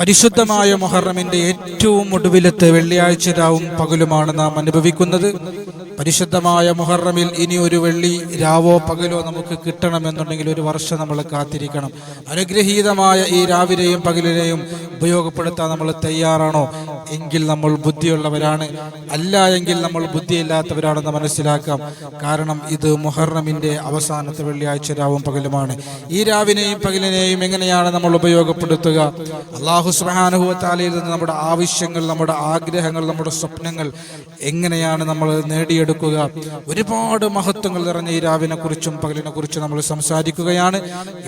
പരിശുദ്ധമായ മൊഹറമിന്റെ ഏറ്റവും ഒടുവിലത്തെ വെള്ളിയാഴ്ച രാവും പകലുമാണ് നാം അനുഭവിക്കുന്നത്. പരിശുദ്ധമായ മുഹറമിൽ ഇനി ഒരു വെള്ളി രാവോ പകലോ നമുക്ക് കിട്ടണമെന്നുണ്ടെങ്കിൽ ഒരു വർഷം നമ്മൾ കാത്തിരിക്കണം. അനുഗ്രഹീതമായ ഈ രാവിലെയും പകലിനെയും ഉപയോഗപ്പെടുത്താൻ നമ്മൾ തയ്യാറാണോ? എങ്കിൽ നമ്മൾ ബുദ്ധിയുള്ളവരാണ്. അല്ല എങ്കിൽ നമ്മൾ ബുദ്ധിയില്ലാത്തവരാണെന്ന് മനസ്സിലാക്കാം. കാരണം ഇത് മുഹറമിന്റെ അവസാനത്തെ വെള്ളിയാഴ്ച രാവും പകലുമാണ്. ഈ രാവിനെയും പകലിനെയും എങ്ങനെയാണ് നമ്മൾ ഉപയോഗപ്പെടുത്തുക? അള്ളാഹു സുബാനുഭവത്താലയിൽ നിന്ന് നമ്മുടെ ആവശ്യങ്ങൾ നമ്മുടെ ആഗ്രഹങ്ങൾ നമ്മുടെ സ്വപ്നങ്ങൾ എങ്ങനെയാണ് നമ്മൾ നേടിയെടുക്കുക? ഒരുപാട് മഹത്വങ്ങൾ നിറഞ്ഞ ഈ രാവിനെ കുറിച്ചും പകലിനെ കുറിച്ചും നമ്മൾ സംസാരിക്കുകയാണ്.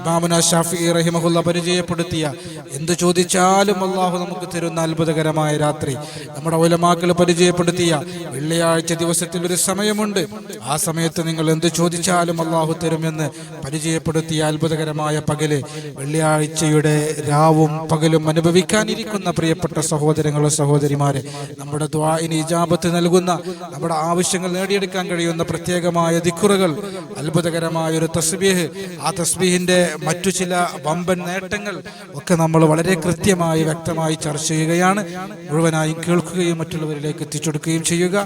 ഇമാമുന ഷാഫി റഹിമഹുല്ല പരിചയപ്പെടുത്തിയ എന്ത് ചോദിച്ചാലും അള്ളാഹു നമുക്ക് തരുന്ന അത്ഭുതകരമായ രാത്രി നമ്മുടെ ഒലമാക്കൾ പരിചയപ്പെടുത്തിയ വെള്ളിയാഴ്ച ദിവസത്തിൽ ഒരു സമയമുണ്ട്. ആ സമയത്ത് നിങ്ങൾ എന്ത് ചോദിച്ചാലും അള്ളാഹു തരുമെന്ന് പരിചയപ്പെടുത്തിയ അത്ഭുതകരമായ പകൽ വെള്ളിയാഴ്ചയുടെ രാവും പകലും അനുഭവിക്കാനിരിക്കുന്ന പ്രിയപ്പെട്ട സഹോദരങ്ങളും സഹോദരിമാരെ നമ്മുടെ ദ്വാഇന് ഇജാബത്ത് നൽകുന്ന നമ്മുടെ ആവശ്യങ്ങൾ നേടിയെടുക്കാൻ കഴിയുന്ന പ്രത്യേകമായ ദിക്കുറുകൾ അത്ഭുതകരമായ ഒരു തസ്ബീഹ് ആ തസ്ബീഹിന്റെ മറ്റു ചില വമ്പൻ നേട്ടങ്ങൾ ഒക്കെ നമ്മൾ വളരെ കൃത്യമായി വ്യക്തമായി ചർച്ച ചെയ്യുകയാണ്. മുഴുവനായും കേൾക്കുകയും മറ്റുള്ളവരിലേക്ക് എത്തിച്ചെടുക്കുകയും ചെയ്യുക.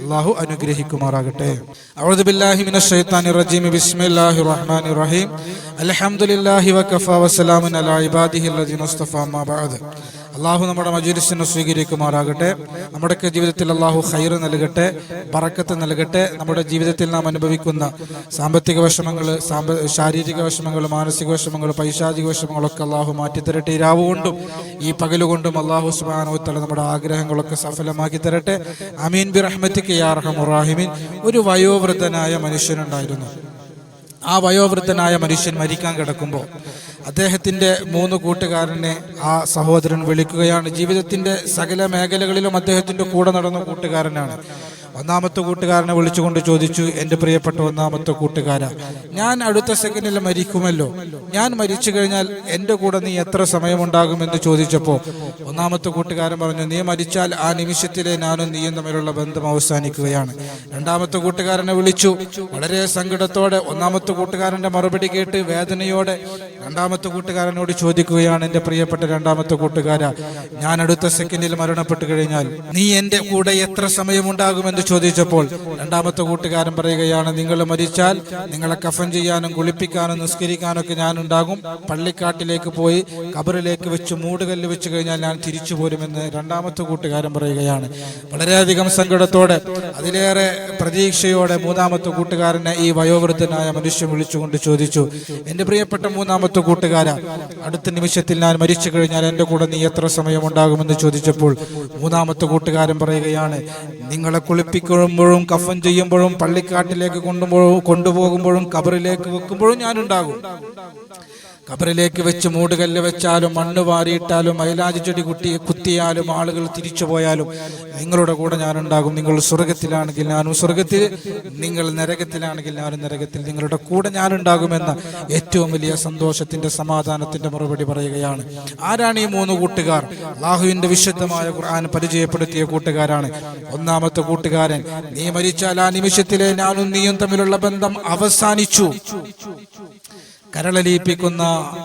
അള്ളാഹു അനുഗ്രഹിക്കുമാറാകട്ടെ. അലഹമുല്ലാഹി അലാ ഇബാദിഹി അള്ളാഹു നമ്മുടെ മജുരിസിനെ സ്വീകരിക്കുമാറാകട്ടെ. നമ്മുടെ ജീവിതത്തിൽ അള്ളാഹു ഹൈർ നൽകട്ടെ പറക്കത്ത് നൽകട്ടെ. നമ്മുടെ ജീവിതത്തിൽ നാം അനുഭവിക്കുന്ന സാമ്പത്തിക വിഷമങ്ങൾ സാമ്പ ശാരീരിക വിഷമങ്ങൾ മാനസിക വിഷമങ്ങൾ പൈശാചിക വിഷമങ്ങളൊക്കെ അള്ളാഹു മാറ്റിത്തരട്ടെ ഇരാവുകൊണ്ടും ഈ പകലുകൊണ്ടും അള്ളാഹു സുബാനോത്തല നമ്മുടെ ആഗ്രഹങ്ങളൊക്കെ സഫലമാക്കി തരട്ടെ. അമീൻ ബി റഹ്മത്തിക്ക് യാ റഹമുറാഹിമീൻ ഒരു വയോവൃദ്ധനായ മനുഷ്യനുണ്ടായിരുന്നു. ആ വയോവൃദ്ധനായ മനുഷ്യൻ മരിക്കാൻ കിടക്കുമ്പോൾ അദ്ദേഹത്തിന്റെ മൂന്ന് കൂട്ടുകാരനെ ആ സഹോദരൻ വിളിക്കുകയാണ്. ജീവിതത്തിന്റെ സകല മേഖലകളിലും അദ്ദേഹത്തിന്റെ കൂടെ നടന്ന കൂട്ടുകാരനാണ്. ഒന്നാമത്തെ കൂട്ടുകാരനെ വിളിച്ചുകൊണ്ട് ചോദിച്ചു എന്റെ പ്രിയപ്പെട്ട ഒന്നാമത്തെ കൂട്ടുകാര ഞാൻ അടുത്ത സെക്കൻഡിൽ മരിക്കുമല്ലോ. ഞാൻ മരിച്ചു കഴിഞ്ഞാൽ എന്റെ കൂടെ നീ എത്ര സമയമുണ്ടാകുമെന്ന് ചോദിച്ചപ്പോൾ ഒന്നാമത്തെ കൂട്ടുകാരൻ പറഞ്ഞു നീ മരിച്ചാൽ ആ നിമിഷത്തിലെ ഞാനും നീയും തമ്മിലുള്ള ബന്ധം അവസാനിക്കുകയാണ്. രണ്ടാമത്തെ കൂട്ടുകാരനെ വിളിച്ചു വളരെ സങ്കടത്തോടെ ഒന്നാമത്തെ കൂട്ടുകാരന്റെ മറുപടി കേട്ട് വേദനയോടെ രണ്ടാമത്തെ കൂട്ടുകാരനോട് ചോദിക്കുകയാണ് എന്റെ പ്രിയപ്പെട്ട രണ്ടാമത്തെ കൂട്ടുകാര ഞാൻ അടുത്ത സെക്കൻഡിൽ മരണപ്പെട്ടു കഴിഞ്ഞാൽ നീ എന്റെ കൂടെ എത്ര സമയമുണ്ടാകുമെന്ന് ചോദിച്ചപ്പോൾ രണ്ടാമത്തെ കൂട്ടുകാരൻ പറയുകയാണ് നിങ്ങൾ മരിച്ചാൽ നിങ്ങളെ കഫൻ ചെയ്യാനും കുളിപ്പിക്കാനും നിസ്കരിക്കാനൊക്കെ ഞാൻ ഉണ്ടാകും. പള്ളിക്കാട്ടിലേക്ക് പോയി കബറിലേക്ക് വെച്ച് മൂടുകല്ല് വെച്ച് കഴിഞ്ഞാൽ ഞാൻ തിരിച്ചു പോരുമെന്ന് രണ്ടാമത്തെ കൂട്ടുകാരൻ പറയുകയാണ്. വളരെയധികം സങ്കടത്തോടെ അതിലേറെ പ്രതീക്ഷയോടെ മൂന്നാമത്തെ കൂട്ടുകാരനെ ഈ വയോവൃദ്ധനായ മനുഷ്യൻ വിളിച്ചുകൊണ്ട് ചോദിച്ചു എന്റെ പ്രിയപ്പെട്ട മൂന്നാമത്തെ കൂട്ടുകാര. അടുത്ത നിമിഷത്തിൽ ഞാൻ മരിച്ചു കഴിഞ്ഞാൽ എന്റെ കൂടെ നീ എത്ര സമയമുണ്ടാകുമെന്ന് ചോദിച്ചപ്പോൾ മൂന്നാമത്തെ കൂട്ടുകാരൻ പറയുകയാണ് നിങ്ങളെ കുളിപ്പിക്കുമ്പോഴും കഫൻ ചെയ്യുമ്പോഴും പള്ളിക്കാട്ടിലേക്ക് കൊണ്ടുപോ കൊണ്ടുപോകുമ്പോഴും കബറിലേക്ക് വെക്കുമ്പോഴും ഞാനുണ്ടാകും കബറിലേക്ക് വെച്ച് മൂടുകല്ല് വെച്ചാലും മണ്ണ് വാരിയിട്ടാലും മൈലാജി ചെടി കുട്ടി കുത്തിയാലും ആളുകൾ തിരിച്ചു പോയാലും നിങ്ങളുടെ കൂടെ ഞാനുണ്ടാകും. നിങ്ങൾ സ്വർഗത്തിലാണെങ്കിൽ ഞാനും സ്വർഗത്തിൽ നിങ്ങൾ നരകത്തിലാണെങ്കിൽ ഞാനും നരകത്തിൽ. നിങ്ങളുടെ കൂടെ ഞാനുണ്ടാകുമെന്ന ഏറ്റവും വലിയ സന്തോഷത്തിന്റെ സമാധാനത്തിന്റെ മറുപടി പറയുകയാണ്. ആരാണ് ഈ മൂന്ന് കൂട്ടുകാർ? അള്ളാഹുവിന്റെ വിശുദ്ധമായ ഖുർആൻ പരിചയപ്പെടുത്തിയ കൂട്ടുകാരാണ്. ഒന്നാമത്തെ കൂട്ടുകാരൻ നീ മരിച്ചാൽ ആ നിമിഷത്തിലെ ഞാനും നീയും തമ്മിലുള്ള ബന്ധം അവസാനിച്ചു. കരളലിയിപ്പിക്കുന്ന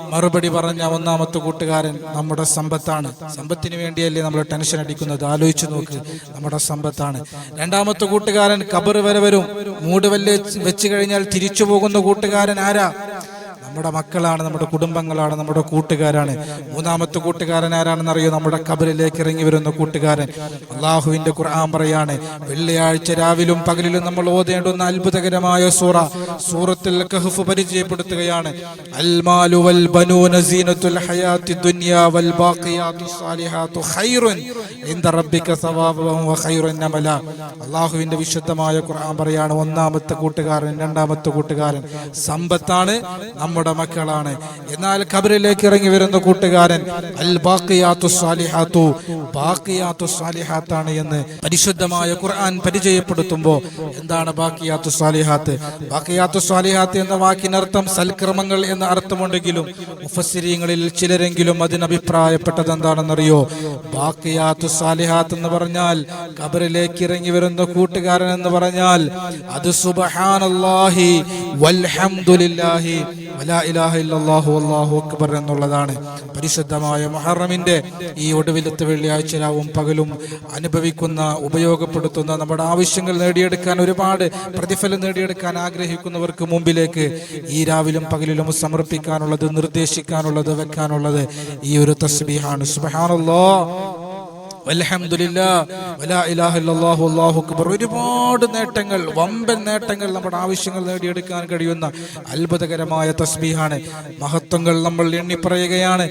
മറുപടി പറഞ്ഞ ഒന്നാമത്തെ കൂട്ടുകാരൻ നമ്മുടെ സമ്പത്താണ്. സമ്പത്തിന് വേണ്ടിയല്ലേ നമ്മൾ ടെൻഷൻ അടിക്കുന്നത്? ആലോചിച്ചു നോക്ക്. നമ്മുടെ സമ്പത്താണ്. രണ്ടാമത്തെ കൂട്ടുകാരൻ കബറ് വരെ വരും. മൂടുവല്ല് വെച്ച് കഴിഞ്ഞാൽ തിരിച്ചു പോകുന്ന കൂട്ടുകാരൻ ആരാ? നമ്മുടെ മക്കളാണ് നമ്മുടെ കുടുംബങ്ങളാണ് നമ്മുടെ കൂട്ടുകാരാണ്. മൂന്നാമത്തെ കൂട്ടുകാരൻ ആരാണെന്ന് അറിയോ? നമ്മുടെ കബറിലേക്ക് ഇറങ്ങി വരുന്ന കൂട്ടുകാരൻ. അള്ളാഹുവിന്റെ ഖുർആൻ പറയാണ് വെള്ളിയാഴ്ച രാവിലും പകലിലും നമ്മൾ ഓതേണ്ടുന്ന അത്ഭുതകരമായ സൂറ സൂറത്തിൽ കഹഫ് പരിചയപ്പെടുത്തുകയാണ്. അൽമാലു വൽ വൽ വ അള്ളാഹുവിന്റെ വിശുദ്ധമായ ഖുർആൻ പറയാണ് ഒന്നാമത്തെ കൂട്ടുകാരൻ രണ്ടാമത്തെ കൂട്ടുകാരൻ. സമ്പത്താണ് നമ്മുടെ മക്കളാണ്. എന്നാൽ ഖബറിലേക്ക് ഇറങ്ങി വരുന്ന കൂട്ടുകാരൻ അൽ എന്ന് പരിശുദ്ധമായ ഖുർആൻ പരിചയപ്പെടുത്തുമ്പോൾ എന്താണ് ബാക്കിയാത്തു സാലിഹാത്ത്? ബാക്കിയാത്തു സാലിഹാത്ത് എന്ന വാക്കിനർത്ഥം സൽക്രമങ്ങൾ എന്ന അർത്ഥമുണ്ടെങ്കിലും മുഫസിരിയങ്ങളിൽ ചിലരെങ്കിലും അതിനഭിപ്രായപ്പെട്ടത് എന്താണെന്നറിയോ? ബാക്കിയാത്തു സാലിഹാത്ത് എന്ന് പറഞ്ഞാൽ ഖബറിലേക്ക് ഇറങ്ങി വരുന്ന കൂട്ടുകാരൻ എന്ന് പറഞ്ഞാൽ അത് സുബഹാനല്ലാഹി വൽഹംദുലില്ലാഹി വല ലാ ഇലാഹ അല്ലാഹു അക്ബർ എന്നുള്ളതാണ്. പരിശുദ്ധമായ മുഹറമിന്റെ ഈ ഒടുവിലത്തെ വെള്ളിയാഴ്ച രാവും പകലും അനുഭവിക്കുന്ന ഉപയോഗപ്പെടുത്തുന്ന നമ്മുടെ ആവശ്യങ്ങൾ നേടിയെടുക്കാൻ ഒരുപാട് പ്രതിഫലം നേടിയെടുക്കാൻ ആഗ്രഹിക്കുന്നവർക്ക് മുമ്പിലേക്ക് ഈ രാവിലും പകലിലും സമർപ്പിക്കാനുള്ളത് നിർദ്ദേശിക്കാനുള്ളത് വെക്കാനുള്ളത് ഈ ഒരു തസ്ബീഹാണ്. സുബ്ഹാനല്ലാ. ഒരുപാട് നേട്ടങ്ങൾ വമ്പൻ നേട്ടങ്ങൾ നമ്മുടെ ആവശ്യങ്ങൾ നേടിയെടുക്കാൻ കഴിയുന്ന അത്ഭുതകരമായ തസ്ബീഹാണ്. മഹത്വങ്ങൾ നമ്മൾ എണ്ണി പറയുകയാണ്.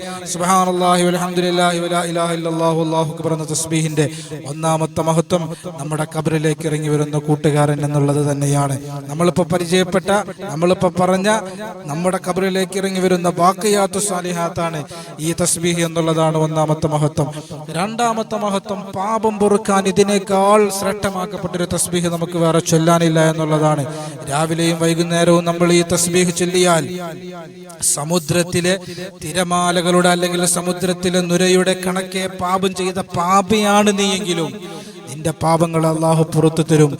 എന്ന തസ്ബീഹിന്റെ ഒന്നാമത്തെ മഹത്വം നമ്മുടെ കബറിലേക്ക് ഇറങ്ങി വരുന്ന കൂട്ടുകാരൻ എന്നുള്ളത് തന്നെയാണ്. നമ്മളിപ്പോ പരിചയപ്പെട്ട നമ്മളിപ്പോ പറഞ്ഞ നമ്മുടെ കബറിലേക്ക് ഇറങ്ങി വരുന്ന ബാക്കിയാത്തു സാലിഹാത്താണ് ഈ തസ്ബീഹ് എന്നുള്ളതാണ് ഒന്നാമത്തെ മഹത്വം. രണ്ടാമത്തെ മഹത്വം പാപം പൊറുക്കാൻ ഇതിനേക്കാൾ ശ്രേഷ്ഠമാക്കപ്പെട്ടൊരു തസ്ബീഹ് നമുക്ക് വേറെ ചൊല്ലാനില്ല എന്നുള്ളതാണ്. രാവിലെയും വൈകുന്നേരവും നമ്മൾ ഈ തസ്ബീഹ് ചൊല്ലിയാൽ സമുദ്രത്തിലെ തിരമാലകളുടെ അല്ലെങ്കിൽ സമുദ്രത്തിലെ നുരയുടെ കണക്കെ പാപം ചെയ്ത പാപിയാണ് നീയെങ്കിലും. നിന്റെ പാപങ്ങൾ അള്ളാഹു പുറത്തു തരും.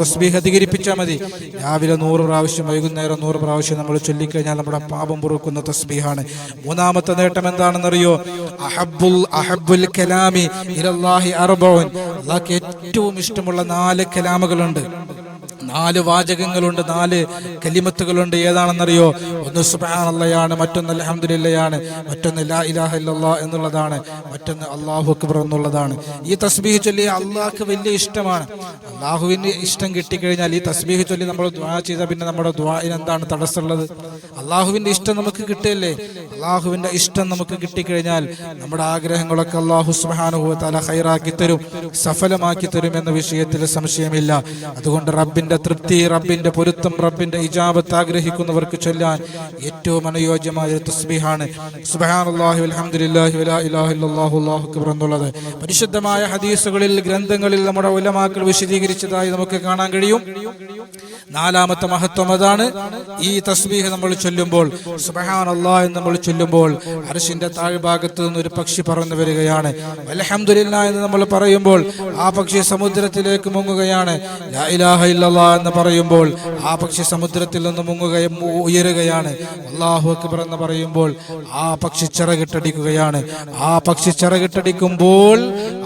തസ്ബീഹ് അധികരിപ്പിച്ചാൽ മതി. രാവിലെ നൂറ് പ്രാവശ്യം വൈകുന്നേരം നൂറ് പ്രാവശ്യം നമ്മൾ ചൊല്ലിക്കഴിഞ്ഞാൽ നമ്മുടെ പാപം പൊറുക്കുന്ന തസ്ബീഹാണ്. മൂന്നാമത്തെ നേട്ടം എന്താണെന്നറിയോ? അഹബ്ബുൽ അഹബ്ബുൽ കലാമി ഇലല്ലാഹി അർബഉൻ. അള്ളാഹ്ക്ക് ഏറ്റവും ഇഷ്ടമുള്ള നാല് കലാമുകളുണ്ട്. നാല് വാചകങ്ങളുണ്ട് നാല് കലിമത്തുകളുണ്ട്. ഏതാണെന്നറിയോ? ഒന്ന് സുബാനല്ലയാണ് മറ്റൊന്ന് അലഹമ്മദില്ലയാണ് മറ്റൊന്ന് ലാ ഇലാഹ ഇല്ലല്ലാ എന്നുള്ളതാണ് മറ്റൊന്ന് അള്ളാഹു അക്ബർ എന്നുള്ളതാണ്. ഈ തസ്ബീഹ് ചൊല്ലി അള്ളാഹ്ക്ക് വലിയ ഇഷ്ടമാണ്. അള്ളാഹുവിന് ഇഷ്ടം കിട്ടിക്കഴിഞ്ഞാൽ ഈ തസ്ബീഹ് ചൊല്ലി നമ്മൾ ദ്വാ ചെയ്താൽ പിന്നെ നമ്മുടെ ദ്വായിന് എന്താണ് തടസ്സമുള്ളത്? അള്ളാഹുവിന്റെ ഇഷ്ടം നമുക്ക് കിട്ടിയല്ലേ? അള്ളാഹുവിന്റെ ഇഷ്ടം നമുക്ക് കിട്ടിക്കഴിഞ്ഞാൽ നമ്മുടെ ആഗ്രഹങ്ങളൊക്കെ അള്ളാഹു സുബാനുഭവത്താല തല ഹൈറാക്കി തരും സഫലമാക്കി തരും എന്ന വിഷയത്തിൽ സംശയമില്ല. അതുകൊണ്ട് റബ്ബിന്റെ തൃപ്തി റബ്ബിന്റെ പൊരുത്തം റബ്ബിന്റെ ഇജാബത്ത് ആഗ്രഹിക്കുന്നവർക്ക് ചൊല്ലാൻ ഏറ്റവും അനുയോജ്യമായ തസ്ബീഹാണ്. സുബ്ഹാനല്ലാഹി അൽഹംദുലില്ലാഹി വലാ ഇലാഹ ഇല്ലല്ലാഹു അല്ലാഹു അക്ബർ എന്നുള്ളത്. പരിശുദ്ധമായ ഹദീസുകളിൽ ഗ്രന്ഥങ്ങളിൽ നമ്മുടെ ഉലമാക്കൾ വിശദീകരിച്ചതായി നമുക്ക് കാണാൻ കഴിയും. നാലാമത്തെ മഹത്വം അതാണ് ഈ തസ്ബീഹ് നമ്മൾ ചൊല്ലുമ്പോൾ സുബഹാനല്ലാ എന്ന് നമ്മൾ ചൊല്ലുമ്പോൾ അർഷിന്റെ താഴ്ഭാഗത്ത് നിന്ന് ഒരു പക്ഷി പറന്നു വരികയാണ്. അലഹമുല്ല എന്ന് നമ്മൾ പറയുമ്പോൾ ആ പക്ഷി സമുദ്രത്തിലേക്ക് മുങ്ങുകയാണ്. ലാ ഇലാഹ ഇല്ലല്ലാ എന്ന് പറയുമ്പോൾ ആ പക്ഷി സമുദ്രത്തിൽ നിന്ന് മുങ്ങുകയും ഉയരുകയാണ്. അള്ളാഹു അക്ബർ എന്ന് പറയുമ്പോൾ ആ പക്ഷി ചിറകിട്ടടിക്കുകയാണ്. ആ പക്ഷി ചിറകിട്ടടിക്കുമ്പോൾ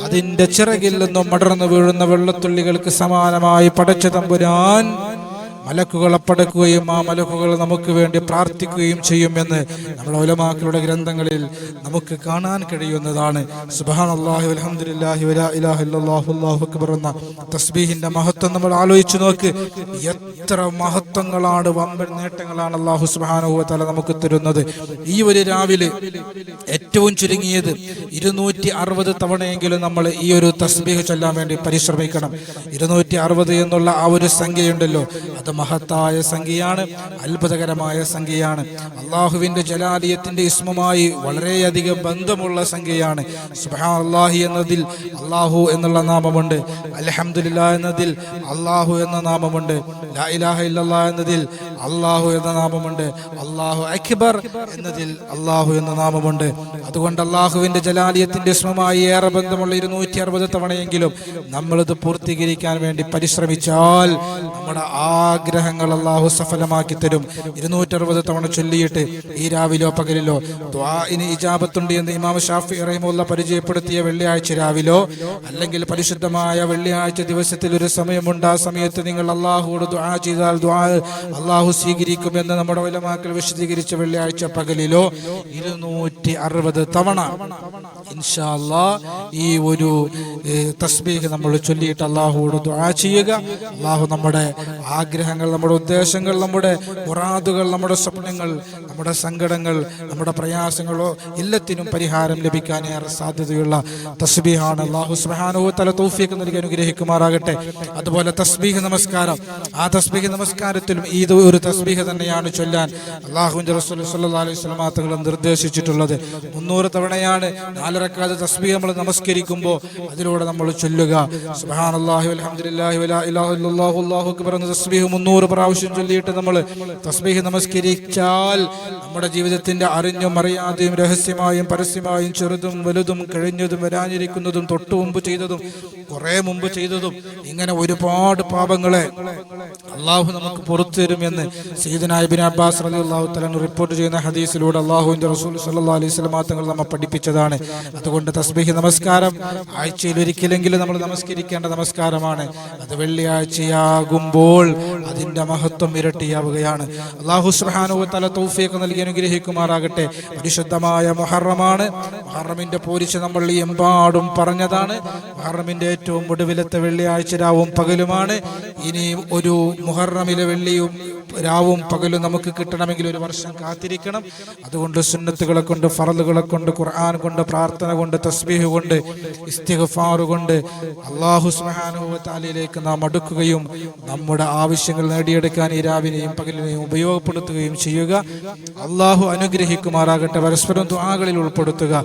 അതിന്റെ ചിറകിൽ നിന്നും മടർന്നു വീഴുന്ന വെള്ളത്തുള്ളികൾക്ക് സമാനമായി പടച്ചു തമ്പുരാൻ മലക്കുകളെ അപ്പടക്കുകയും ആ മലക്കുകൾ നമുക്ക് വേണ്ടി പ്രാർത്ഥിക്കുകയും ചെയ്യുമെന്ന് നമ്മുടെ ഉലമാക്കളുടെ ഗ്രന്ഥങ്ങളിൽ നമുക്ക് കാണാൻ കഴിയുന്നതാണ്. അല്ലാഹു അക്ബർ എന്ന തസ്ബീഹിന്റെ മഹത്വം നമ്മൾ ആലോചിച്ചു നോക്ക്. എത്ര മഹത്വങ്ങളാണ് വമ്പൻ നേട്ടങ്ങളാണ് അള്ളാഹു സുബ്ഹാനഹു വ നമുക്ക് തരുന്നത്. ഈ ഒരു രാവിലെ ഏറ്റവും ചുരുങ്ങിയത് ഇരുന്നൂറ്റി അറുപത് തവണയെങ്കിലും നമ്മൾ ഈ ഒരു തസ്ബീഹ് ചൊല്ലാൻ വേണ്ടി പരിശ്രമിക്കണം. ഇരുന്നൂറ്റി അറുപത് എന്നുള്ള ആ ഒരു സംഖ്യയുണ്ടല്ലോ. അത് മഹത്തായ സംഖ്യയാണ് അത്ഭുതകരമായ സംഖ്യയാണ്. അള്ളാഹുവിന്റെ ജലാലിയത്തിന്റെ ഇസ്മുമായി വളരെയധികം ബന്ധമുള്ള സംഖ്യയാണ്. സുബ്ഹാൻ അള്ളാഹി എന്നതിൽ അള്ളാഹു എന്നുള്ള നാമമുണ്ട്. അലഹമില്ല എന്നതിൽ അള്ളാഹു എന്ന നാമമുണ്ട്. ലാ ഇലാഹ എന്നതിൽ അള്ളാഹു എന്ന നാമമുണ്ട്. അള്ളാഹു അക്ബർ എന്നതിൽ അള്ളാഹു എന്ന നാമമുണ്ട്. അതുകൊണ്ട് അള്ളാഹുവിന്റെ ജലാലിയത്തിന്റെ ഇസ്മുമായി ഏറെ ബന്ധമുള്ള ഇരുന്നൂറ്റി അറുപത് തവണയെങ്കിലും നമ്മളിത് പൂർത്തീകരിക്കാൻ വേണ്ടി പരിശ്രമിച്ചാൽ നമ്മുടെ ആഗ്രഹങ്ങൾ അള്ളാഹു സഫലമാക്കി തരും. ഇരുന്നൂറ്ററുപത് തവണ ചൊല്ലിയിട്ട് ഈ രാവിലോ പകലിലോ ദ്വാഇന് ഇജാബത്തുണ്ട് എന്ന് ഇമാം ഷാഫി റഹിമുള്ള പരിചയപ്പെടുത്തിയ വെള്ളിയാഴ്ച രാവിലോ അല്ലെങ്കിൽ പരിശുദ്ധമായ വെള്ളിയാഴ്ച ദിവസത്തിൽ ഒരു സമയമുണ്ട്. ആ സമയത്ത് നിങ്ങൾ അള്ളാഹുവോട് ദ്വാ ചെയ്താൽ ദ്വാ സ്വീകരിക്കും എന്ന് നമ്മുടെ ഉലമാക്കൾ വിശദീകരിച്ച വെള്ളിയാഴ്ച പകലിലോ ഇരുന്നൂറ്റി അറുപത് തവണ ഈ ഒരു തസ്ബീഹ് നമ്മൾ ചൊല്ലിയിട്ട് അള്ളാഹുവോട് ദ്വാ ചെയ്യുക. അള്ളാഹു നമ്മുടെ ആഗ്രഹങ്ങൾ നമ്മുടെ ഉദ്ദേശങ്ങൾ നമ്മുടെ മുറാദുകൾ നമ്മുടെ സ്വപ്നങ്ങൾ നമ്മുടെ സങ്കടങ്ങൾ നമ്മുടെ പ്രയാസങ്ങളോ എല്ലാത്തിനും പരിഹാരം ലഭിക്കാൻ ഏറെ സാധ്യതയുള്ള തസ്ബീഹാണ്. അള്ളാഹു സുബാനോ തല തൗഫീഖ് നൽകി അനുഗ്രഹിക്കുമാറാകട്ടെ. അതുപോലെ തസ്ബീഹ് നമസ്കാരം. ആ തസ്ബീഹ് നമസ്കാരത്തിലും ഇത് ഒരു തസ്ബീഹ് തന്നെയാണ് ചൊല്ലാൻ അള്ളാഹുവിന്റെ റസൂൽ അലൈഹി നിർദ്ദേശിച്ചിട്ടുള്ളത്. മുന്നൂറ് തവണയാണ് നാലരക്കാല തസ്ബീഹ് നമ്മൾ നമസ്കരിക്കുമ്പോൾ അതിലൂടെ നമ്മൾ ചൊല്ലുക. സുബാൻ അക്ബർ എന്ന തസ്ബീഹ് പ്രാവശ്യം ചൊല്ലിയിട്ട് നമ്മൾ തസ്ബീഹ് നമസ്കരിച്ചാൽ നമ്മുടെ ജീവിതത്തിന്റെ അറിഞ്ഞും അറിയാതെയും രഹസ്യമായും പരസ്യമായും ചെറുതും വലുതും കഴിഞ്ഞതും വരാനിരിക്കുന്നതും തൊട്ടു മുമ്പ് ചെയ്തതും കുറെ മുമ്പ് ചെയ്തതും ഇങ്ങനെ ഒരുപാട് പാപങ്ങളെ അള്ളാഹു നമുക്ക് പുറത്തു തരുമെന്ന് സയ്യിദന ഇബ്നു അബ്ബാസ് അള്ളാഹു തആല റിപ്പോർട്ട് ചെയ്യുന്ന ഹദീസിലൂടെ അള്ളാഹുവിന്റെ റസൂൽ സല്ലാ അലൈഹി വസല്ലം തങ്ങൾ നമ്മെ പഠിപ്പിച്ചതാണ്. അതുകൊണ്ട് തസ്ബീഹ് നമസ്കാരം ആഴ്ചയിൽ ഒരിക്കലെങ്കിലും നമ്മൾ നമസ്കരിക്കേണ്ട നമസ്കാരമാണ്. അത് വെള്ളിയാഴ്ചയാകുമ്പോൾ അതിന്റെ മഹത്വം ഇരട്ടിയാവുകയാണ്. അള്ളാഹു സുബ്ഹാനഹു തല തൗഫീഖ് നൽകി അനുഗ്രഹിക്കുമാറാകട്ടെ. പരിശുദ്ധമായ മുഹറമാണ്. മുഹറമിന്റെ പോരിച്ച് നമ്മൾ എമ്പാടും പറഞ്ഞതാണ്. മുഹറമിന്റെ ഏറ്റവും ഒടുവിലത്തെ വെള്ളിയാഴ്ച രാവും പകലുമാണ്. ഇനി ഒരു മുഹറമിലെ വെള്ളിയും രാവും പകലും നമുക്ക് കിട്ടണമെങ്കിൽ ഒരു വർഷം കാത്തിരിക്കണം. അതുകൊണ്ട് സുന്നത്തുകളെ കൊണ്ട് ഫറലുകളെ കൊണ്ട് ഖുർആൻ കൊണ്ട് പ്രാർത്ഥന കൊണ്ട് തസ്ബീഹ് കൊണ്ട് ഇസ്തിഗ്ഫാർ കൊണ്ട് അള്ളാഹു സുബ്ഹാനഹു നാം അടുക്കുകയും നമ്മുടെ ആവശ്യങ്ങൾ നേടിയെടുക്കാൻ ഈ രാവിനെയും പകലിനെയും ഉപയോഗപ്പെടുത്തുകയും ചെയ്യുക. അള്ളാഹു അനുഗ്രഹിക്കുമാറാകട്ടെ. പരസ്പരം ദുആകളിൽ ഉൾപ്പെടുത്തുക.